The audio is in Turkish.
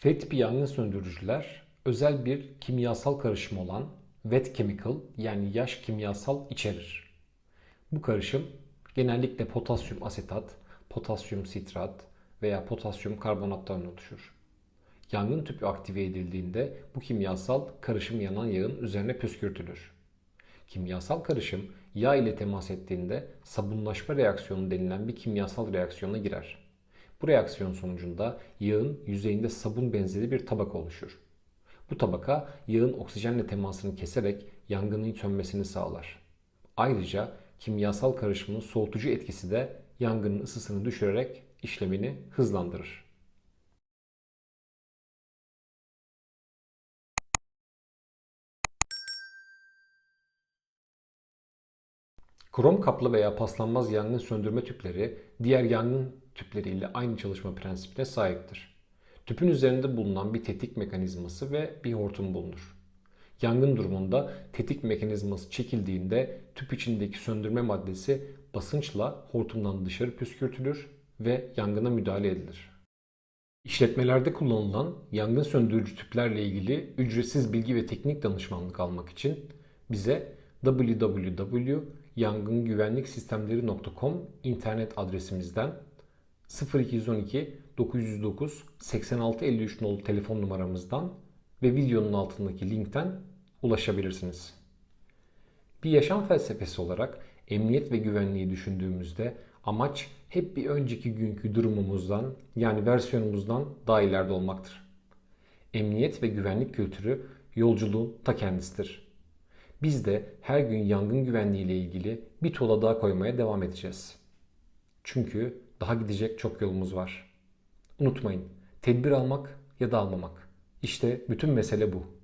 F yangın söndürücüler özel bir kimyasal karışım olan wet chemical yani yaş kimyasal içerir. Bu karışım genellikle potasyum asetat, potasyum sitrat veya potasyum karbonattan oluşur. Yangın tüpü aktive edildiğinde bu kimyasal karışım yanan yağın üzerine püskürtülür. Kimyasal karışım yağ ile temas ettiğinde sabunlaşma reaksiyonu denilen bir kimyasal reaksiyona girer. Bu reaksiyon sonucunda yağın yüzeyinde sabun benzeri bir tabaka oluşur. Bu tabaka yağın oksijenle temasını keserek yangının sönmesini sağlar. Ayrıca kimyasal karışımın soğutucu etkisi de yangının ısısını düşürerek işlemini hızlandırır. Krom kaplı veya paslanmaz yangın söndürme tüpleri diğer yangın tüpleriyle aynı çalışma prensibine sahiptir. Tüpün üzerinde bulunan bir tetik mekanizması ve bir hortum bulunur. Yangın durumunda tetik mekanizması çekildiğinde tüp içindeki söndürme maddesi basınçla hortumdan dışarı püskürtülür ve yangına müdahale edilir. İşletmelerde kullanılan yangın söndürücü tüplerle ilgili ücretsiz bilgi ve teknik danışmanlık almak için bize www.yangıngüvenliksistemleri.com internet adresimizden 0212 909 8653 nolu telefon numaramızdan ve videonun altındaki linkten ulaşabilirsiniz. Bir yaşam felsefesi olarak emniyet ve güvenliği düşündüğümüzde amaç hep bir önceki günkü durumumuzdan yani versiyonumuzdan daha ileride olmaktır. Emniyet ve güvenlik kültürü yolculuğun ta kendisidir. Biz de her gün yangın güvenliği ile ilgili bir tuğla daha koymaya devam edeceğiz. Çünkü daha gidecek çok yolumuz var. Unutmayın, tedbir almak ya da almamak. İşte bütün mesele bu.